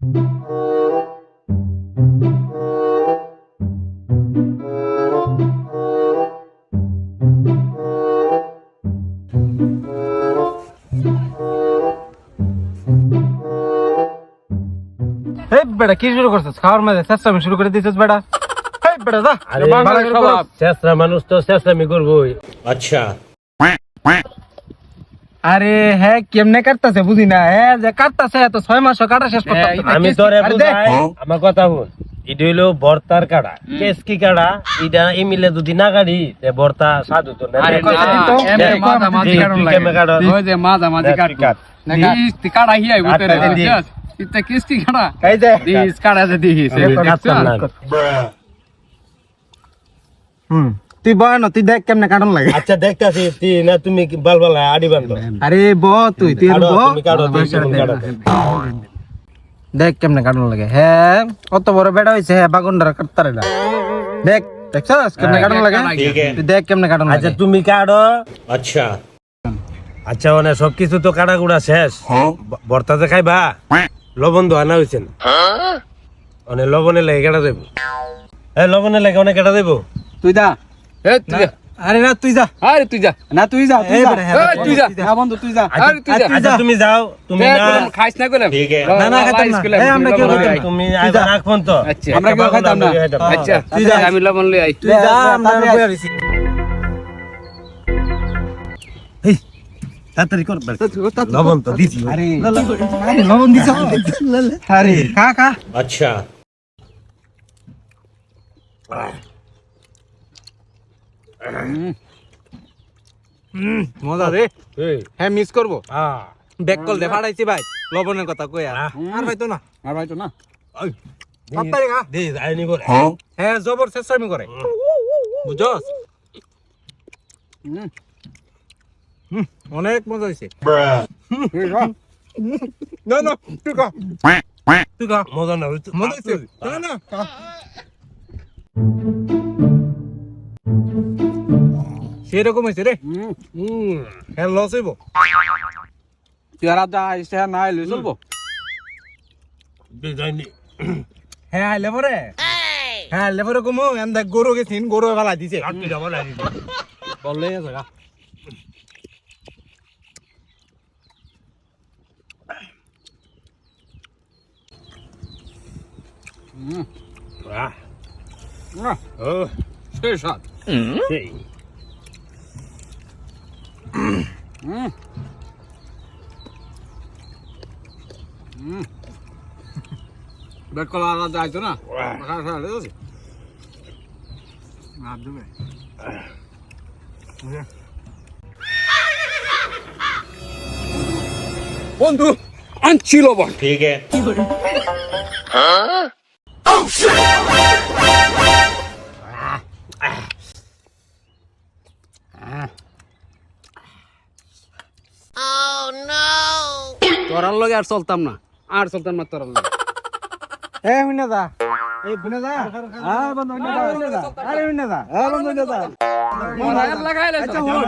এই বেটা কি শুরু করছিস? খাওয়ার মাঝে চেষ্টা শুরু করে দিছিস বেটা। এই বেটা যা আরে বাংলা স্বভাব। মানুষ তো চেষ্টামি করবোই। আচ্ছা। আরে হ্যাঁ কেমনে কাটতাছে বুঝি না হ্যাঁ যে কাটতাছে তো ছয় মাস কাটা শেষ করতে আমি তোরে বুঝাই আমার কথা শুন এটা হইল ভর্তার কাড়া। কেসকি কাড়া? এটা এমিলে যদি না কাড়ি তে ভর্তা সাধু তো না। আরে কথা দিন তো। মাঝামাঝি কাড়া? ওই যে মাজা মাঝি দেখ, কাট। দিস তুই কাটা হিয়াই ভিতরে দি। দিস ইতা কিস্তি কাটা যে না। হুম তুই বয় না তুই দেখ কেমনে কাটন লাগে। আচ্ছা দেখতাছি তুই না তুমি কি বাল বাল আড়ি বান্ধব আরে ব তুই তুই ব। দেখ কেমন কাটন লাগে। হ্যাঁ কত বড় বেটা হইছে হ্যাঁ বাগুন্ডার কাটতারে না। দেখ দেখছস কেমনে কাটন লাগে? তুই দেখ কেমনে কাটন আচ্ছা তুমি কাটো। আচ্ছা। আচ্ছা মানে সবকিছু তো কাটা কুড়া শেষ ব- ভর্তাতে খাইবা? লবণ তো আনা হয়েছে না। অনেক লবণে লেগে কেটা দেবো। এ লবণে লেগে অনেক কেটা দেবো। তুই যা আরে না তুই যা। আরে তুই যা। না তুই যা তুই যা। হ্যাঁ, তুই যা। হ্যাঁ বন্ধু তুই যা। আরে তুই যা। আচ্ছা তুমি যাও তুমি না। খাইস না কইলাম না, না, খাইতাম না। এই, আমরা কেউ খাইতাম তুমি তুই যা। তো। আচ্ছা। আমরা কেউ খাইতাম না। আচ্ছা তুই যা। আমি লবণ লই আই। তুই যা আমরা বইয়া রইছি তাড়াতাড়ি কর লবণ তো দিছি। আরে আরে লবণ দিছ। আরে খা খা। আচ্ছা। মজা রে এই। হ্যাঁ মিস করব। ব্যাক কল দে ফাড়াইছি ভাই। লবণের কথা আহ। আর হয়তো না। আর ভাই তো না দে। হ্যাঁ? জবর চেষ্টামি করে বুঝছস? হুম। হুম, অনেক মজা হইছে। না না তুই খা। তুই খা। মজা না মজা হইছে। না না। খা। সেরকম হয়েছে রে। হ্যাঁ লস হইব। তুই আর আইসে না আইলে চলবো? ডিজাইনি হ্যাঁ আইলে পরে হ্যাঁ আইলে পরে কমো এম দেখ গরু গেছিন গরু ভালা দিছে কাটি যাব লাগি বললে আছে গা। আহ। ও। সেই সাত সেই হুম। হুম। বেট কলা আলাদা আইতো না? আর দেবে। বন্ধু আনছিল বল। ঠিক আছে। তোরার লগে আর চলতাম না। আর চলতাম না তোরার লগে। এ হুইনা দা এই হুইনা দা আ বন্ধু হুইনা দা হুইনা দা আরে হুইনা দা আ বন্ধু হুইনা দা মোবাইল লাগাইলে হুন।